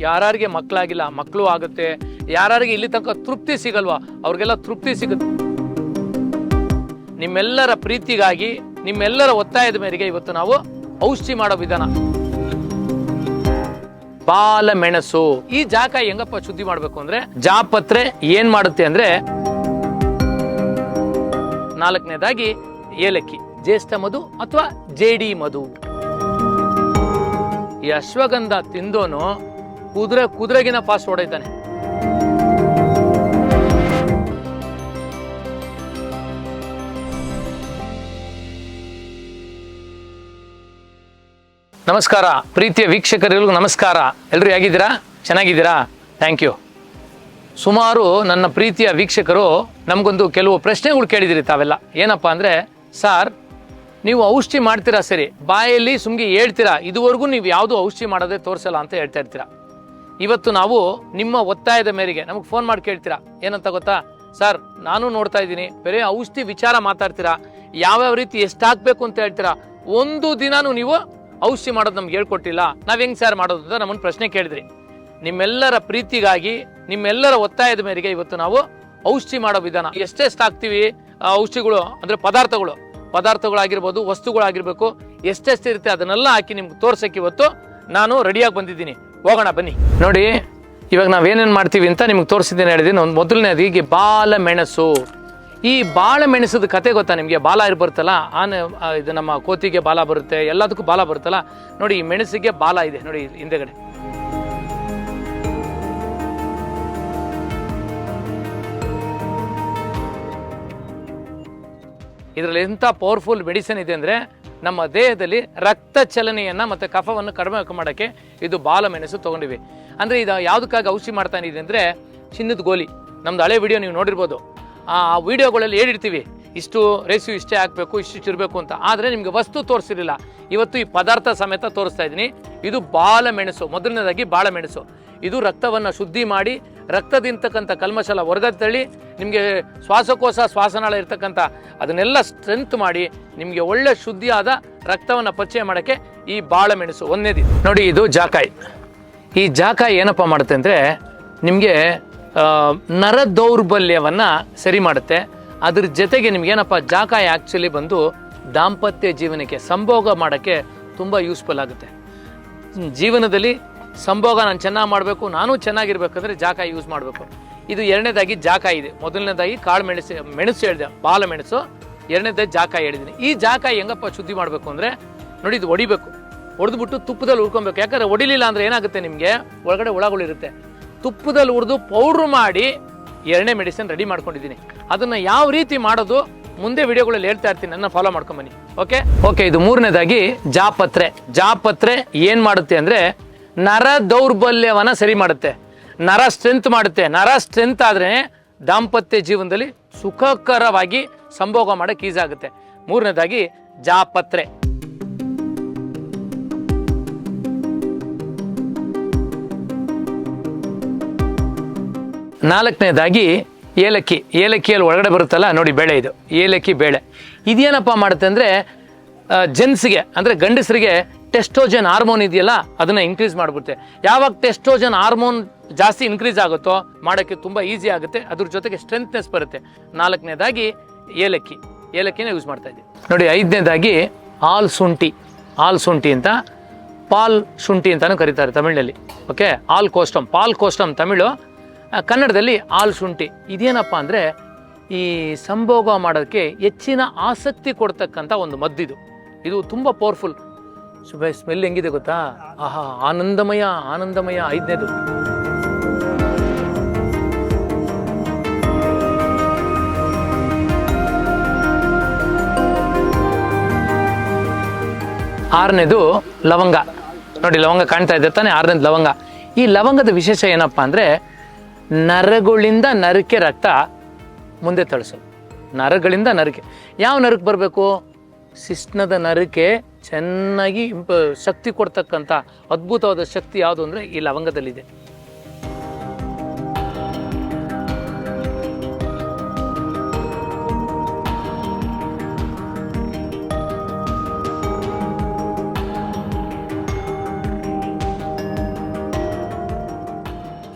ಯಾರಿಗೆ ಮಕ್ಕಳಾಗಿಲ್ಲ, ಮಕ್ಕಳು ಆಗುತ್ತೆ ಯಾರಿಗೆ ಇಲ್ಲಿ ತನಕ ತೃಪ್ತಿ ಸಿಗಲ್ವಾ, ಅವ್ರಿಗೆಲ್ಲ ತೃಪ್ತಿ ಸಿಗುತ್ತೆ. ನಿಮ್ಮೆಲ್ಲರ ಪ್ರೀತಿಗಾಗಿ, ನಿಮ್ಮೆಲ್ಲರ ಒತ್ತಾಯದ ಮೇರೆಗೆ ಇವತ್ತು ನಾವು ಔಷಧಿ ಮಾಡೋ ವಿಧಾನ. ಬಾಲ ಮೆಣಸು. ಈ ಜಾಕ ಹೆಂಗಪ್ಪ ಶುದ್ಧಿ ಮಾಡಬೇಕು ಅಂದ್ರೆ, ಜಾಪತ್ರೆ ಏನ್ ಮಾಡುತ್ತೆ ಅಂದ್ರೆ, ನಾಲ್ಕನೇದಾಗಿ ಏಲಕ್ಕಿ, ಜ್ಯೇಷ್ಠ ಮಧು ಅಥವಾ ಜೇಡಿ ಮಧು. ಈ ಅಶ್ವಗಂಧ ತಿಂದೋನು ಕುದುರೆ ಕುದುರೆಗಿನ ಫಾಸ್ಟ್ ಹೊಡೈತಾನೆ ನಮಸ್ಕಾರ. ಪ್ರೀತಿಯ ವೀಕ್ಷಕರಿಗೂ ನಮಸ್ಕಾರ. ಎಲ್ಲರೂ ಹೇಗಿದ್ದೀರಾ? ಚೆನ್ನಾಗಿದ್ದೀರಾ? ಥ್ಯಾಂಕ್ ಯು ಸುಮಾರು ನನ್ನ ಪ್ರೀತಿಯ ವೀಕ್ಷಕರು ನಮಗೊಂದು ಕೆಲವು ಪ್ರಶ್ನೆಗಳು ಕೇಳಿದಿರಿ ತಾವೆಲ್ಲ. ಏನಪ್ಪ ಅಂದರೆ, ಸರ್, ನೀವು ಔಷಧಿ ಮಾಡ್ತೀರಾ ಸರಿ? ಬಾಯಲ್ಲಿ ಸುಮ್ಗೆ ಹೇಳ್ತೀರಾ? ಇದುವರೆಗೂ ನೀವು ಯಾವುದು ಔಷಧಿ ಮಾಡೋದೇ ತೋರಿಸಲ್ಲ ಅಂತ ಹೇಳ್ತಾ ಇರ್ತೀರಾ? ಇವತ್ತು ನಾವು ನಿಮ್ಮ ಒತ್ತಾಯದ ಮೇರೆಗೆ ನಮಗೆ ಫೋನ್ ಮಾಡಿ ಕೇಳ್ತೀರಾ? ಏನಂತ ಗೊತ್ತಾ? ಸರ್ ನಾನು ನೋಡ್ತಾ ಇದ್ದೀನಿ, ಬೇರೆ ಔಷಧಿ ವಿಚಾರ ಮಾತಾಡ್ತೀರಾ? ಯಾವ್ಯಾವ ರೀತಿ ಎಷ್ಟು ಹಾಕ್ಬೇಕು ಅಂತ ಹೇಳ್ತೀರಾ? ಒಂದು ದಿನಾನು ನೀವು ಔಷಧಿ ಮಾಡೋದು ನಮ್ಗೆ ಹೇಳ್ಕೊಟ್ಟಿಲ್ಲ. ನಾವು ಹೆಂಗ್ ಸರ್ ಮಾಡೋದು ಅಂತ ನಮ್ಮನ್ನು ಪ್ರಶ್ನೆ ಕೇಳಿದ್ರಿ. ನಿಮ್ಮೆಲ್ಲರ ಪ್ರೀತಿಗಾಗಿ, ನಿಮ್ಮೆಲ್ಲರ ಒತ್ತಾಯದ ಮೇರೆಗೆ ಇವತ್ತು ನಾವು ಔಷಧಿ ಮಾಡೋ ವಿಧಾನ. ಎಷ್ಟೆಷ್ಟು ಹಾಕ್ತೀವಿ ಔಷಧಿಗಳು, ಅಂದ್ರೆ ಪದಾರ್ಥಗಳು, ಪದಾರ್ಥಗಳಾಗಿರ್ಬೋದು, ವಸ್ತುಗಳಾಗಿರ್ಬೇಕು, ಎಷ್ಟೆಷ್ಟು ಇರುತ್ತೆ ಅದನ್ನೆಲ್ಲ ಹಾಕಿ ನಿಮ್ಗೆ ತೋರ್ಸಕ್ಕೆ ಇವತ್ತು ನಾನು ರೆಡಿಯಾಗಿ ಬಂದಿದ್ದೀನಿ. ಹೋಗೋಣ, ಬನ್ನಿ. ನೋಡಿ, ಇವಾಗ ನಾವೇನೇನು ಮಾಡ್ತೀವಿ ಅಂತ ನಿಮ್ಗೆ ತೋರಿಸಿದ್ದೇನೆ, ಹೇಳಿದ್ದೀನಿ. ಒಂದು ಮೊದಲನೇದು ಈಗ ಬಾಲ ಮೆಣಸು. ಈ ಬಾಳ ಮೆಣಸದ ಕತೆ ಗೊತ್ತಾ ನಿಮಗೆ? ಬಾಲ ಇರ್ ಬರುತ್ತಲ್ಲ ಆನೆ ಇದು ನಮ್ಮ ಕೋತಿಗೆ ಬಾಲ ಬರುತ್ತೆ, ಎಲ್ಲದಕ್ಕೂ ಬಾಲ ಬರುತ್ತಲ್ಲ? ನೋಡಿ, ಈ ಮೆಣಸಿಗೆ ಬಾಲ ಇದೆ. ನೋಡಿ ಹಿಂದೆಗಡೆ. ಇದರಲ್ಲಿ ಎಂಥ ಪವರ್ಫುಲ್ ಮೆಡಿಸಿನ್ ಇದೆ ಅಂದರೆ ನಮ್ಮ ದೇಹದಲ್ಲಿ ರಕ್ತ ಚಲನೆಯನ್ನು ಮತ್ತು ಕಫವನ್ನು ಕಡಿಮೆ ಮಾಡೋಕ್ಕೆ ಇದು ಬಾಲ ಮೆಣಸು ತೊಗೊಂಡಿವಿ. ಅಂದರೆ ಇದು ಯಾವುದಕ್ಕಾಗಿ ಔಷಧಿ ಮಾಡ್ತಾ ಇದೆ ಅಂದರೆ ಚಿನ್ನದ ಗೋಲಿ. ನಮ್ದು ಹಳೆ ವಿಡಿಯೋ ನೀವು ನೋಡಿರ್ಬೋದು. ಆ ವಿಡಿಯೋಗಳಲ್ಲಿ ಹೇಳಿರ್ತೀವಿ, ಇಷ್ಟು ರೇಸು ಇಷ್ಟೇ ಹಾಕಬೇಕು, ಇಷ್ಟು ಇರಬೇಕು ಅಂತ. ಆದರೆ ನಿಮಗೆ ವಸ್ತು ತೋರಿಸಿರಲಿಲ್ಲ. ಇವತ್ತು ಈ ಪದಾರ್ಥ ಸಮೇತ ತೋರಿಸ್ತಾ ಇದ್ದೀನಿ. ಇದು ಬಾಲ ಮೆಣಸು ಮೊದಲನೇದಾಗಿ ಬಾಳ ಮೆಣಸು ಇದು ರಕ್ತವನ್ನು ಶುದ್ಧಿ ಮಾಡಿ ರಕ್ತದಿಂತಕ್ಕಂಥ ಕಲ್ಮಶಲ ಹೊರಗಡೆ ತಳ್ಳಿ ನಿಮಗೆ ಶ್ವಾಸಕೋಶ, ಶ್ವಾಸನಾಳ ಇರ್ತಕ್ಕಂಥ ಅದನ್ನೆಲ್ಲ ಸ್ಟ್ರೆಂತ್ ಮಾಡಿ ನಿಮಗೆ ಒಳ್ಳೆ ಶುದ್ಧಿಯಾದ ರಕ್ತವನ್ನು ಪರಿಚಯ ಮಾಡೋಕ್ಕೆ ಈ ಬಾಳ ಮೆಣಸು ಒಂದೇದಿ ನೋಡಿ, ಇದು ಜಾಕಾಯಿ. ಈ ಜಾಕಾಯಿ ಏನಪ್ಪ ಮಾಡುತ್ತೆ ಅಂದರೆ ನಿಮಗೆ ನರ ದೌರ್ಬಲ್ಯವನ್ನು ಸರಿ ಮಾಡುತ್ತೆ. ಅದ್ರ ಜೊತೆಗೆ ನಿಮ್ಗೇನಪ್ಪ ಜಾಕಾಯಿ ಆ್ಯಕ್ಚುಲಿ ಬಂದು ದಾಂಪತ್ಯ ಜೀವನಕ್ಕೆ, ಸಂಭೋಗ ಮಾಡೋಕ್ಕೆ ತುಂಬ ಯೂಸ್ಫುಲ್ ಆಗುತ್ತೆ. ಜೀವನದಲ್ಲಿ ಸಂಭೋಗ ನಾನು ಚೆನ್ನಾಗಿ ಮಾಡಬೇಕು, ನಾನು ಚೆನ್ನಾಗಿರ್ಬೇಕಂದ್ರೆ ಜಾಕಾಯಿ ಯೂಸ್ ಮಾಡಬೇಕು. ಇದು ಎರಡನೇದಾಗಿ ಜಾಕಾಯಿ ಇದೆ. ಮೊದಲನೇದಾಗಿ ಕಾಳು ಮೆಣಸು ಮೆಣಸು ಹೇಳಿದೆ, ಬಾಲ ಮೆಣಸು. ಎರಡನೇದಾಗಿ ಜಾಕಾಯಿ ಹೇಳಿದ್ದೀನಿ ಈ ಜಾಕಾಯಿ ಹೆಂಗಪ್ಪ ಶುದ್ಧಿ ಮಾಡಬೇಕು ಅಂದರೆ, ನೋಡಿ ಇದು ಹೊಡಿಬೇಕು ಹೊಡೆದ್ಬಿಟ್ಟು ತುಪ್ಪದಲ್ಲಿ ಹುರ್ಕೊಬೇಕು. ಯಾಕಂದ್ರೆ ಹೊಡಿಲಿಲ್ಲ ಅಂದರೆ ಏನಾಗುತ್ತೆ ನಿಮಗೆ? ಒಳಗಡೆ ಹುಳಗಳಿರುತ್ತೆ ತುಪ್ಪದಲ್ಲಿ ಹುರಿದು ಪೌಡ್ರ್ ಮಾಡಿ ಎರಡನೇ ಮೆಡಿಸಿನ್ ರೆಡಿ ಮಾಡ್ಕೊಂಡಿದ್ದೀನಿ. ಅದನ್ನು ಯಾವ ರೀತಿ ಮಾಡೋದು ಮುಂದೆ ವಿಡಿಯೋಗಳಲ್ಲಿ ಹೇಳ್ತಾ ಇರ್ತೀನಿ. ನನ್ನ ಫಾಲೋ ಮಾಡ್ಕೊಂಬನ್ನಿ ಓಕೆ ಓಕೆ ಇದು ಮೂರನೇದಾಗಿ ಜಾಪತ್ರೆ. ಜಾಪತ್ರೆ ಏನು ಮಾಡುತ್ತೆ ಅಂದ್ರೆ ನರ ದೌರ್ಬಲ್ಯವನ್ನ ಸರಿ ಮಾಡುತ್ತೆ. ನರ ಸ್ಟ್ರೆಂತ್ ಮಾಡುತ್ತೆ. ನರ ಸ್ಟ್ರೆಂತ್ ಆದ್ರೆ ದಾಂಪತ್ಯ ಜೀವನದಲ್ಲಿ ಸುಖಕರವಾಗಿ ಸಂಭೋಗ ಮಾಡಕ್ಕೆ ಈಸಾಗುತ್ತೆ ಮೂರನೇದಾಗಿ ಜಾಪತ್ರೆ. ನಾಲ್ಕನೇದಾಗಿ ಏಲಕ್ಕಿ. ಏಲಕ್ಕಿಯಲ್ಲಿ ಒಳಗಡೆ ಬರುತ್ತಲ್ಲ, ನೋಡಿ ಬೇಳೆ ಇದು. ಏಲಕ್ಕಿ, ಬೇಳೆ. ಇದೇನಪ್ಪ ಮಾಡುತ್ತೆ ಅಂದರೆ ಜೆನ್ಸ್ಗೆ ಅಂದರೆ ಗಂಡಸರಿಗೆ ಟೆಸ್ಟೋಜನ್ ಹಾರ್ಮೋನ್ ಇದೆಯಲ್ಲ, ಅದನ್ನ ಇನ್ಕ್ರೀಸ್ ಮಾಡ್ಬಿಡುತ್ತೆ. ಯಾವಾಗ ಟೆಸ್ಟೋಜನ್ ಹಾರ್ಮೋನ್ ಜಾಸ್ತಿ ಇನ್ಕ್ರೀಸ್ ಆಗುತ್ತೋ, ಮಾಡೋಕ್ಕೆ ತುಂಬ ಈಸಿ ಆಗುತ್ತೆ. ಅದ್ರ ಜೊತೆಗೆ ಸ್ಟ್ರೆಂತ್ನೆಸ್ ಬರುತ್ತೆ. ನಾಲ್ಕನೇದಾಗಿ ಏಲಕ್ಕಿ. ಏಲಕ್ಕಿನ ಯೂಸ್ ಮಾಡ್ತಾ ಇದ್ದೀವಿ ನೋಡಿ, ಐದನೇದಾಗಿ ಹಾಲ್ ಶುಂಠಿ. ಹಾಲ್ ಶುಂಠಿ ಅಂತ ಪಾಲ್ ಶುಂಠಿ ಅಂತಲೂ ಕರೀತಾರೆ ತಮಿಳಿನಲ್ಲಿ. ಓಕೆ ಆಲ್ ಕೋಸ್ಟಮ್ ಪಾಲ್ ಕೋಸ್ಟಮ್ ತಮಿಳು. ಕನ್ನಡದಲ್ಲಿ ಹಾಲ್ ಶುಂಠಿ. ಇದೇನಪ್ಪ ಅಂದರೆ ಈ ಸಂಭೋಗ ಮಾಡೋದಕ್ಕೆ ಹೆಚ್ಚಿನ ಆಸಕ್ತಿ ಕೊಡ್ತಕ್ಕಂಥ ಒಂದು ಮದ್ದಿದು. ಇದು ತುಂಬ ಪವರ್ಫುಲ್ ಸ್ಮೆಲ್ ಹೆಂಗಿದೆ ಗೊತ್ತಾ? ಆಹಾ, ಆನಂದಮಯ ಆನಂದಮಯ, ಐದನೇದು. ಆರನೇದು ಲವಂಗ. ನೋಡಿ, ಲವಂಗ ಕಾಣ್ತಾ ಇದೆ ತಾನೆ, ಆರನೇದು ಲವಂಗ. ಈ ಲವಂಗದ ವಿಶೇಷ ಏನಪ್ಪ ಅಂದರೆ, ನರಗಳಿಂದ ನರಕ್ಕೆ ರಕ್ತ ಮುಂದೆ ತಳಿಸೋದು. ನರಗಳಿಂದ ನರಕೆ. ಯಾವ ನರಕ್ಕೆ ಬರಬೇಕು? ಶಿಷ್ಣದ ನರಕ್ಕೆ ಚೆನ್ನಾಗಿ ಶಕ್ತಿ ಕೊಡ್ತಕ್ಕಂಥ ಅದ್ಭುತವಾದ ಶಕ್ತಿ ಯಾವುದು ಅಂದರೆ ಈ ಲವಂಗದಲ್ಲಿದೆ.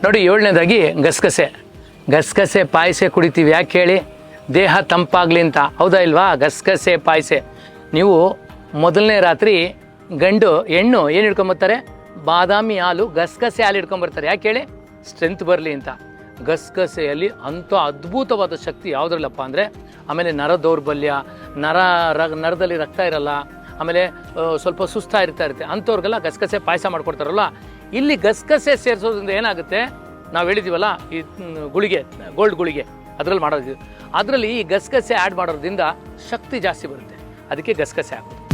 ನೋಡಿ ಏಳನೇದಾಗಿ ಗಸಗಸೆ. ಗಸಗಸೆ ಪಾಯಸ ಕುಡಿತೀವಿ, ಯಾಕೆ ಹೇಳಿ? ದೇಹ ತಂಪಾಗಲಿ ಅಂತ. ಹೌದಾ ಇಲ್ವಾ? ಗಸಗಸೆ ಪಾಯಸ. ನೀವು ಮೊದಲನೇ ರಾತ್ರಿ ಗಂಡು ಹೆಣ್ಣು ಏನು ಹಿಡ್ಕೊಂಬರ್ತಾರೆ? ಬಾದಾಮಿ ಹಾಲು ಗಸಗಸೆ ಹಾಲು ಹಿಡ್ಕೊಂಬರ್ತಾರೆ. ಯಾಕೆ ಹೇಳಿ? ಸ್ಟ್ರೆಂತ್ ಬರಲಿ ಅಂತ. ಗಸಗಸೆಯಲ್ಲಿ ಅಂಥ ಅದ್ಭುತವಾದ ಶಕ್ತಿ ಯಾವುದ್ರಲ್ಲಪ್ಪ ಅಂದರೆ, ಆಮೇಲೆ ನರ ದೌರ್ಬಲ್ಯ, ನರ ನರದಲ್ಲಿ ರಕ್ತ ಇರಲ್ಲ, ಆಮೇಲೆ ಸ್ವಲ್ಪ ಸುಸ್ತಾ ಇರ್ತಾ ಇರುತ್ತೆ. ಅಂಥವ್ರಿಗೆಲ್ಲ ಗಸಗಸೆ ಪಾಯಸ ಮಾಡ್ಕೊಡ್ತಾರಲ್ಲ ಇಲ್ಲಿ ಗಸಗಸೆ ಸೇರಿಸೋದ್ರಿಂದ ಏನಾಗುತ್ತೆ? ನಾವು ಹೇಳಿದ್ದೀವಲ್ಲ ಈ ಗುಳಿಗೆ, ಗೋಲ್ಡ್ ಗುಳಿಗೆ, ಅದರಲ್ಲಿ ಮಾಡೋದು. ಅದರಲ್ಲಿ ಈ ಗಸಗಸೆ ಆ್ಯಡ್ ಮಾಡೋದ್ರಿಂದ ಶಕ್ತಿ ಜಾಸ್ತಿ ಬರುತ್ತೆ. ಅದಕ್ಕೆ ಗಸಗಸೆ ಹಾಕೋದು.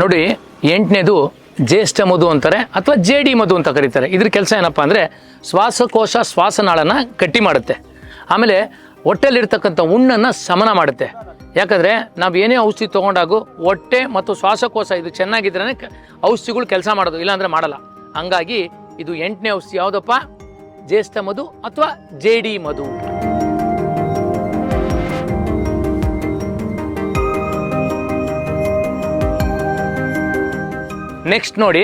ನೋಡಿ, ಎಂಟನೇದು ಜ್ಯೇಷ್ಠ ಮಧು ಅಂತಾರೆ ಅಥವಾ ಜೇಡಿ ಮಧು ಅಂತ ಕರೀತಾರೆ. ಇದ್ರ ಕೆಲಸ ಏನಪ್ಪ ಅಂದರೆ ಶ್ವಾಸಕೋಶ ಶ್ವಾಸನಾಳನ ಗಟ್ಟಿ ಮಾಡುತ್ತೆ. ಆಮೇಲೆ ಹೊಟ್ಟೆಲಿರ್ತಕ್ಕಂಥ ಹುಣ್ಣನ್ನು ಶಮನ ಮಾಡುತ್ತೆ. ಯಾಕಂದರೆ ನಾವು ಏನೇ ಔಷಧಿ ತೊಗೊಂಡಾಗೂ ಹೊಟ್ಟೆ ಮತ್ತು ಶ್ವಾಸಕೋಶ ಇದು ಚೆನ್ನಾಗಿದ್ರೇ ಔಷಧಿಗಳು ಕೆಲಸ ಮಾಡೋದು, ಇಲ್ಲಾಂದರೆ ಮಾಡಲ್ಲ. ಹಂಗಾಗಿ ಇದು ಎಂಟನೇ ಔಷಧಿ ಯಾವುದಪ್ಪ? ಜ್ಯೇಷ್ಠ ಮಧು ಅಥವಾ ಜೇಡಿ ಮಧು. ನೆಕ್ಸ್ಟ್ ನೋಡಿ,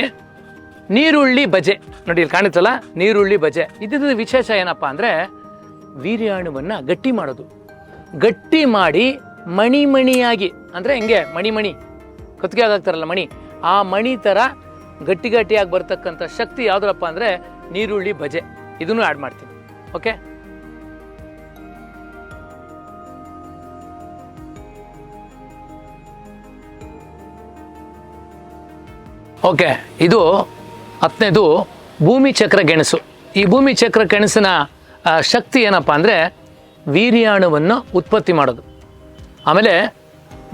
ನೀರುಳ್ಳಿ ಬಜೆ. ನೋಡಿ ಇಲ್ಲಿ ಕಾಣುತ್ತಲ್ಲ, ನೀರುಳ್ಳಿ ಬಜೆ. ಇದ್ರದ್ದು ವಿಶೇಷ ಏನಪ್ಪ ಅಂದರೆ ವೀರ್ಯಾಣುವನ್ನು ಗಟ್ಟಿ ಮಾಡೋದು. ಗಟ್ಟಿ ಮಾಡಿ ಮಣಿ ಮಣಿಯಾಗಿ ಅಂದರೆ ಹೆಂಗೆ? ಮಣಿ ಕತ್ತಿಗೆ ಆಗ್ತಾರಲ್ಲ ಮಣಿ. ಆ ಮಣಿ ಥರ ಗಟ್ಟಿ ಗಟ್ಟಿಯಾಗಿ ಬರ್ತಕ್ಕಂಥ ಶಕ್ತಿ ಯಾವುದ್ರಪ್ಪ ಅಂದರೆ ನೀರುಳ್ಳಿ ಬಜೆ. ಇದನ್ನು ಆ್ಯಡ್ ಮಾಡ್ತೀನಿ. ಓಕೆ ಓಕೆ, ಇದು ಹತ್ತನೇದು ಭೂಮಿ ಚಕ್ರ ಗೆಣಸು. ಈ ಭೂಮಿ ಚಕ್ರ ಗೆಣಸಿನ ಶಕ್ತಿ ಏನಪ್ಪ ಅಂದರೆ ವೀರ್ಯಾಣುವನ್ನು ಉತ್ಪತ್ತಿ ಮಾಡೋದು. ಆಮೇಲೆ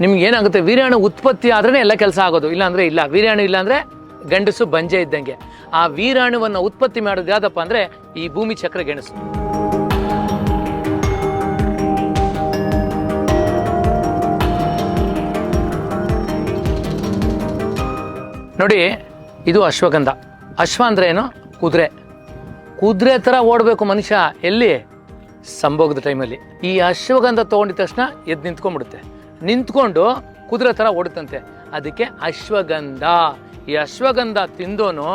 ನಿಮ್ಗೆ ಏನಾಗುತ್ತೆ, ವೀರ್ಯಾಣು ಉತ್ಪತ್ತಿ ಆದ್ರೇ ಎಲ್ಲ ಕೆಲಸ ಆಗೋದು. ಇಲ್ಲಾಂದರೆ ಇಲ್ಲ, ವೀರ್ಯಾಣು ಇಲ್ಲಾಂದರೆ ಗಂಡಸು ಬಂಜೆ ಇದ್ದಂಗೆ. ಆ ವೀರಾಣುವನ್ನು ಉತ್ಪತ್ತಿ ಮಾಡೋದು ಯಾವುದಪ್ಪ ಅಂದರೆ ಈ ಭೂಮಿ ಚಕ್ರ ಗೆಣಸು. ನೋಡಿ, ಇದು ಅಶ್ವಗಂಧ. ಅಶ್ವ ಅಂದ್ರೆ ಏನು? ಕುದುರೆ. ಕುದುರೆ ಥರ ಓಡಬೇಕು ಮನುಷ್ಯ ಎಲ್ಲಿ? ಸಂಭೋಗದ ಟೈಮಲ್ಲಿ ಈ ಅಶ್ವಗಂಧ ತೊಗೊಂಡಿದ ತಕ್ಷಣ ಎದ್ದು ನಿಂತ್ಕೊಂಡ್ಬಿಡುತ್ತೆ. ನಿಂತ್ಕೊಂಡು ಕುದುರೆ ಥರ ಓಡುತ್ತಂತೆ. ಅದಕ್ಕೆ ಅಶ್ವಗಂಧ. ಈ ಅಶ್ವಗಂಧ ತಿಂದೋನು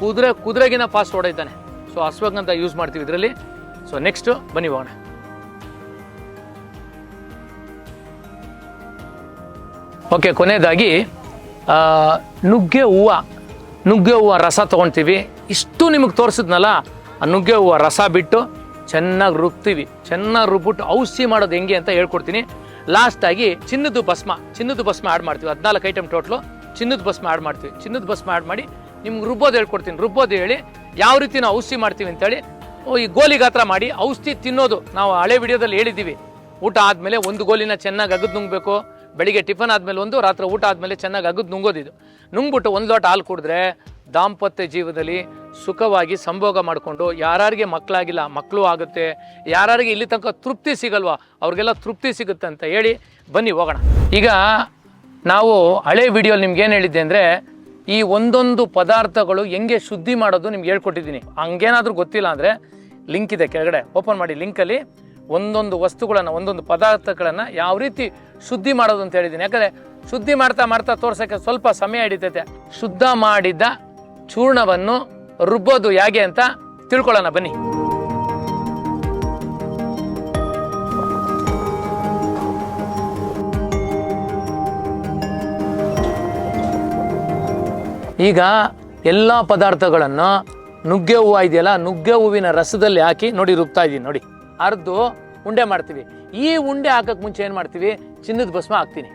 ಕುದುರೆ ಕುದುರೆಗಿನ ಫಾಸ್ಟ್ ಓಡೈತಾನೆ ಸೊ ಅಶ್ವಗಂಧ ಯೂಸ್ ಮಾಡ್ತೀವಿ ಇದರಲ್ಲಿ. ಸೊ ನೆಕ್ಸ್ಟು ಬನ್ನಿ ಹೋಗೋಣ. ಓಕೆ ಕೊನೆಯದಾಗಿ ನುಗ್ಗೆ ಹೂವು ನುಗ್ಗೆ ಹೂವು ರಸ ತೊಗೊಳ್ತೀವಿ ಇಷ್ಟು ನಿಮಗೆ ತೋರಿಸಿದ್ನಲ್ಲ, ಆ ನುಗ್ಗೆ ಹೂವು ರಸ ಬಿಟ್ಟು ಚೆನ್ನಾಗಿ ರುಬ್ತೀವಿ. ಚೆನ್ನಾಗಿ ರುಬ್ಬಿಟ್ಟು ಔಷಧಿ ಮಾಡೋದು ಹೆಂಗೆ ಅಂತ ಹೇಳ್ಕೊಡ್ತೀನಿ. ಲಾಸ್ಟಾಗಿ ಚಿನ್ನದ ಭಸ್ಮ ಚಿನ್ನದ ಭಸ್ಮ ಆ್ಯಡ್ ಮಾಡ್ತೀವಿ. ಹದಿನಾಲ್ಕು ಐಟಮ್ ಟೋಟ್ಲು ಚಿನ್ನದ ಭಸ್ಮ ಆ್ಯಡ್ ಮಾಡ್ತೀವಿ. ಚಿನ್ನದ ಭಸ್ಮ ಆ್ಯಡ್ ಮಾಡಿ ನಿಮ್ಗೆ ರುಬ್ಬೋದು ಹೇಳ್ಕೊಡ್ತೀನಿ. ರುಬ್ಬೋದು ಹೇಳಿ ಯಾವ ರೀತಿ ನಾವು ಔಷಧಿ ಮಾಡ್ತೀವಿ ಅಂತೇಳಿ ಈ ಗೋಲಿ ಗಾತ್ರ ಮಾಡಿ ಔಷಧಿ ತಿನ್ನೋದು. ನಾವು ಹಳೆ ವಿಡಿಯೋದಲ್ಲಿ ಹೇಳಿದ್ದೀವಿ. ಊಟ ಆದಮೇಲೆ ಒಂದು ಗೋಲಿನ ಚೆನ್ನಾಗಿ ಅಗದು ನುಂಗಬೇಕು. ಬೆಳಿಗ್ಗೆ ಟಿಫನ್ ಆದಮೇಲೆ ಒಂದು, ರಾತ್ರಿ ಊಟ ಆದಮೇಲೆ ಚೆನ್ನಾಗಿ ಅಗದು ನುಂಗೋದಿದ್ದು ನುಂಗ್ಬಿಟ್ಟು ಒಂದು ಲೋಟ ಹಾಲು ಕುಡಿದ್ರೆ ದಾಂಪತ್ಯ ಜೀವನದಲ್ಲಿ ಸುಖವಾಗಿ ಸಂಭೋಗ ಮಾಡಿಕೊಂಡು ಯಾರಿಗೆ ಮಕ್ಕಳಾಗಿಲ್ಲ ಮಕ್ಕಳು ಆಗುತ್ತೆ ಯಾರಿಗೆ ಇಲ್ಲಿ ತನಕ ತೃಪ್ತಿ ಸಿಗಲ್ವಾ, ಅವ್ರಿಗೆಲ್ಲ ತೃಪ್ತಿ ಸಿಗುತ್ತೆ ಅಂತ ಹೇಳಿ ಬನ್ನಿ ಹೋಗೋಣ. ಈಗ ನಾವು ಹಳೆ ವಿಡಿಯೋಲಿ ನಿಮ್ಗೆ ಏನು ಹೇಳಿದ್ದೆ ಅಂದರೆ ಈ ಒಂದೊಂದು ಪದಾರ್ಥಗಳು ಹೆಂಗೆ ಶುದ್ಧಿ ಮಾಡೋದು ನಿಮ್ಗೆ ಹೇಳ್ಕೊಟ್ಟಿದ್ದೀನಿ. ಹಂಗೇನಾದರೂ ಗೊತ್ತಿಲ್ಲ ಅಂದರೆ ಲಿಂಕ್ ಇದೆ ಕೆಳಗಡೆ. ಓಪನ್ ಮಾಡಿ ಲಿಂಕಲ್ಲಿ. ಒಂದೊಂದು ವಸ್ತುಗಳನ್ನು, ಒಂದೊಂದು ಪದಾರ್ಥಗಳನ್ನು ಯಾವ ರೀತಿ ಶುದ್ಧಿ ಮಾಡೋದು ಅಂತ ಹೇಳಿದ್ದೀನಿ ಯಾಕಂದರೆ ಶುದ್ಧಿ ಮಾಡ್ತಾ ಮಾಡ್ತಾ ತೋರ್ಸೋಕ್ಕೆ ಸ್ವಲ್ಪ ಸಮಯ ಹಿಡಿತೈತೆ. ಶುದ್ಧ ಮಾಡಿದ ಚೂರ್ಣವನ್ನು ರುಬ್ಬೋದು ಹೇಗೆ ಅಂತ ತಿಳ್ಕೊಳ್ಳೋಣ, ಬನ್ನಿ. ಈಗ ಎಲ್ಲ ಪದಾರ್ಥಗಳನ್ನು ನುಗ್ಗೆ ಹೂವು ಇದೆಯಲ್ಲ, ನುಗ್ಗೆ ಹೂವಿನ ರಸದಲ್ಲಿ ಹಾಕಿ ನೋಡಿ, ರುಬ್ತಾ ಇದ್ದೀನಿ ನೋಡಿ. ಅರ್ದು ಉಂಡೆ ಮಾಡ್ತೀವಿ. ಈ ಉಂಡೆ ಹಾಕಕ್ ಮುಂಚೆ ಏನು ಮಾಡ್ತೀವಿ? ಚಿನ್ನದ ಭಸ್ಮ ಹಾಕ್ತೀನಿ.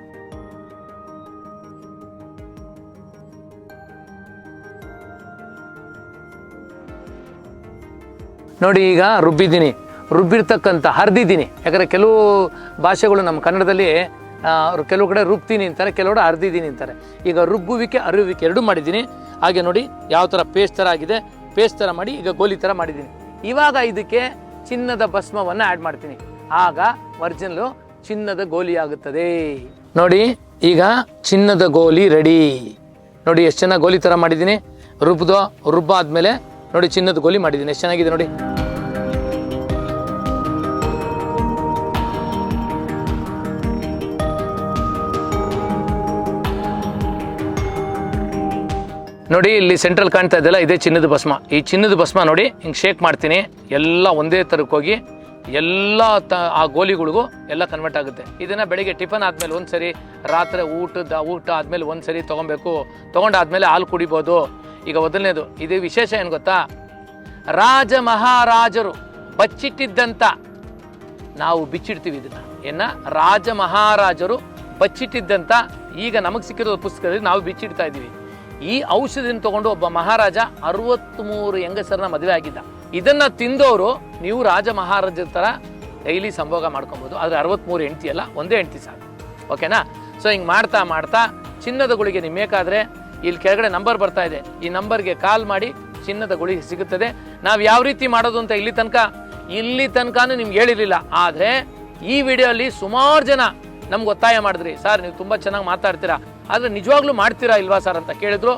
ನೋಡಿ ಈಗ ರುಬ್ಬಿದ್ದೀನಿ. ರುಬ್ಬಿರ್ತಕ್ಕಂಥ ಹರಿದಿದ್ದೀನಿ. ಯಾಕಂದರೆ ಕೆಲವು ಭಾಷೆಗಳು ನಮ್ಮ ಕನ್ನಡದಲ್ಲಿ ಕೆಲವು ಕಡೆ ರುಬ್ತೀನಿ ಅಂತಾರೆ ಕೆಲವು ಕಡೆ ಹರಿದಿದ್ದೀನಿ ಅಂತಾರೆ. ಈಗ ರುಬ್ಬುವಿಕೆ ಅರುವಿಕೆ ಎರಡೂ ಮಾಡಿದ್ದೀನಿ. ಹಾಗೆ ನೋಡಿ, ಯಾವ ಥರ ಪೇಸ್ಟ್ ಥರ ಆಗಿದೆ. ಪೇಸ್ಟ್ ಥರ ಮಾಡಿ ಈಗ ಗೋಲಿ ಥರ ಮಾಡಿದ್ದೀನಿ. ಇವಾಗ ಇದಕ್ಕೆ ಚಿನ್ನದ ಭಸ್ಮವನ್ನು ಆ್ಯಡ್ ಮಾಡ್ತೀನಿ. ಆಗ ವರ್ಜನ್ಲು ಚಿನ್ನದ ಗೋಲಿ ಆಗುತ್ತದೆ. ನೋಡಿ, ಈಗ ಚಿನ್ನದ ಗೋಲಿ ರೆಡಿ ನೋಡಿ, ಎಷ್ಟು ಚೆನ್ನಾಗಿ ಗೋಲಿ ಥರ ಮಾಡಿದ್ದೀನಿ. ರುಬ್ಬ ರುಬ್ಬಾದ್ಮೇಲೆ ನೋಡಿ ಚಿನ್ನದ ಗೋಲಿ ಮಾಡಿದ್ದೀನಿ. ಎಷ್ಟು ಚೆನ್ನಾಗಿದೆ ನೋಡಿ. ನೋಡಿ, ಇಲ್ಲಿ ಸೆಂಟ್ರಲ್ ಕಾಣ್ತಾ ಇದೆಯಲ್ಲ, ಇದೇ ಚಿನ್ನದ ಭಸ್ಮ. ಈ ಚಿನ್ನದ ಭಸ್ಮ ನೋಡಿ, ಹಿಂಗೆ ಶೇಕ್ ಮಾಡ್ತೀನಿ. ಎಲ್ಲ ಒಂದೇ ಥರಕ್ಕೆ ಹೋಗಿ, ಎಲ್ಲ ತ, ಆ ಗೋಲಿಗಳಿಗೂ ಎಲ್ಲ ಕನ್ವರ್ಟ್ ಆಗುತ್ತೆ. ಇದನ್ನು ಬೆಳಿಗ್ಗೆ ಟಿಫನ್ ಆದಮೇಲೆ ಒಂದು ಸರಿ ರಾತ್ರಿ ಊಟದ ಊಟ ಆದಮೇಲೆ ಒಂದು ಸರಿ ತೊಗೊಬೇಕು. ತಗೊಂಡಾದ್ಮೇಲೆ ಹಾಲು ಕುಡಿಬೋದು. ಈಗ ಮೊದಲನೇದು, ಇದು ವಿಶೇಷ ಏನು ಗೊತ್ತಾ? ರಾಜ ಮಹಾರಾಜರು ಬಚ್ಚಿಟ್ಟಿದ್ದಂಥ ನಾವು ಬಿಚ್ಚಿಡ್ತೀವಿ ಇದನ್ನು. ಏನ? ರಾಜ ಮಹಾರಾಜರು ಬಚ್ಚಿಟ್ಟಿದ್ದಂಥ ಈಗ ನಮಗೆ ಸಿಕ್ಕಿರೋ ಪುಸ್ತಕದಲ್ಲಿ ನಾವು ಬಿಚ್ಚಿಡ್ತಾ ಇದ್ದೀವಿ ಈ ಔಷಧಿನ ತಗೊಂಡು ಒಬ್ಬ ಮಹಾರಾಜ ಅರವತ್ತ್ಮೂರು ಹೆಂಗಸರನ್ನ ಮದುವೆ ಆಗಿದ್ದ. ಇದನ್ನ ತಿಂದವರು ನೀವು ರಾಜ ಮಹಾರಾಜರ ಥರ ಡೈಲಿ ಸಂಭೋಗ ಮಾಡ್ಕೊಬೋದು. ಆದರೆ ಅರವತ್ತ್ಮೂರು ಹೆಂಡ್ತಿ ಅಲ್ಲ, ಒಂದೇ ಹೆಂಡ್ತಿ ಸಾಕು. ಓಕೆನಾ ಸೊ ಹಿಂಗೆ ಮಾಡ್ತಾ ಮಾಡ್ತಾ ಚಿನ್ನದ ಗುಳಿಗೆ ನಿಮ್ಗೆ ಬೇಕಾದ್ರೆ ಇಲ್ಲಿ ಕೆಳಗಡೆ ನಂಬರ್ ಬರ್ತಾ ಇದೆ. ಈ ನಂಬರ್ಗೆ ಕಾಲ್ ಮಾಡಿ ಚಿನ್ನದ ಗುಳಿಗೆ ಸಿಗುತ್ತದೆ. ನಾವು ಯಾವ ರೀತಿ ಮಾಡೋದು ಅಂತ ಇಲ್ಲಿ ತನಕ? ಇಲ್ಲಿ ತನಕನೂ ನಿಮ್ಗೆ ಹೇಳಿರಲಿಲ್ಲ. ಆದರೆ ಈ ವಿಡಿಯೋ ಅಲ್ಲಿ ಸುಮಾರು ಜನ ನಮ್ಗೆ ಒತ್ತಾಯ ಮಾಡಿದ್ರಿ. ಸರ್ ನೀವು ತುಂಬ ಚೆನ್ನಾಗಿ ಮಾತಾಡ್ತೀರಾ. ಆದರೆ ನಿಜವಾಗ್ಲೂ ಮಾಡ್ತೀರಾ ಇಲ್ವಾ ಸರ್ ಅಂತ ಕೇಳಿದ್ರು.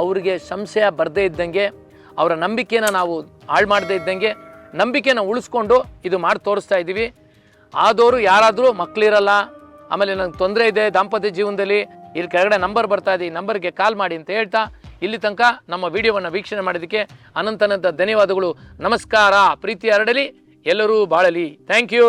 ಅವ್ರಿಗೆ ಸಂಶಯ ಬರದೇ ಇದ್ದಂಗೆ, ಅವರ ನಂಬಿಕೆನ ನಾವು ಹಾಳು ಮಾಡದೇ ಇದ್ದಂಗೆ, ನಂಬಿಕೆನ ಉಳಿಸ್ಕೊಂಡು ಇದು ಮಾಡಿ ತೋರಿಸ್ತಾ ಇದ್ದೀವಿ. ಆದವರು ಯಾರಾದರೂ ಮಕ್ಕಳಿರಲ್ಲ ಆಮೇಲೆ ನನಗೆ ತೊಂದರೆ ಇದೆ ದಾಂಪತ್ಯ ಜೀವನದಲ್ಲಿ, ಇಲ್ಲಿ ಕೆಳಗಡೆ ನಂಬರ್ ಬರ್ತಾ ಇದೆ, ಈ ನಂಬರ್ಗೆ ಕಾಲ್ ಮಾಡಿ ಅಂತ ಹೇಳ್ತಾ, ಇಲ್ಲಿ ತನಕ ನಮ್ಮ ವಿಡಿಯೋವನ್ನು ವೀಕ್ಷಣೆ ಮಾಡಿದ್ದಕ್ಕೆ ಅನಂತನಂತ ಧನ್ಯವಾದಗಳು. ನಮಸ್ಕಾರ, ಪ್ರೀತಿ ಹರಡಲಿ, ಎಲ್ಲರೂ ಬಾಳಲಿ. Thank you.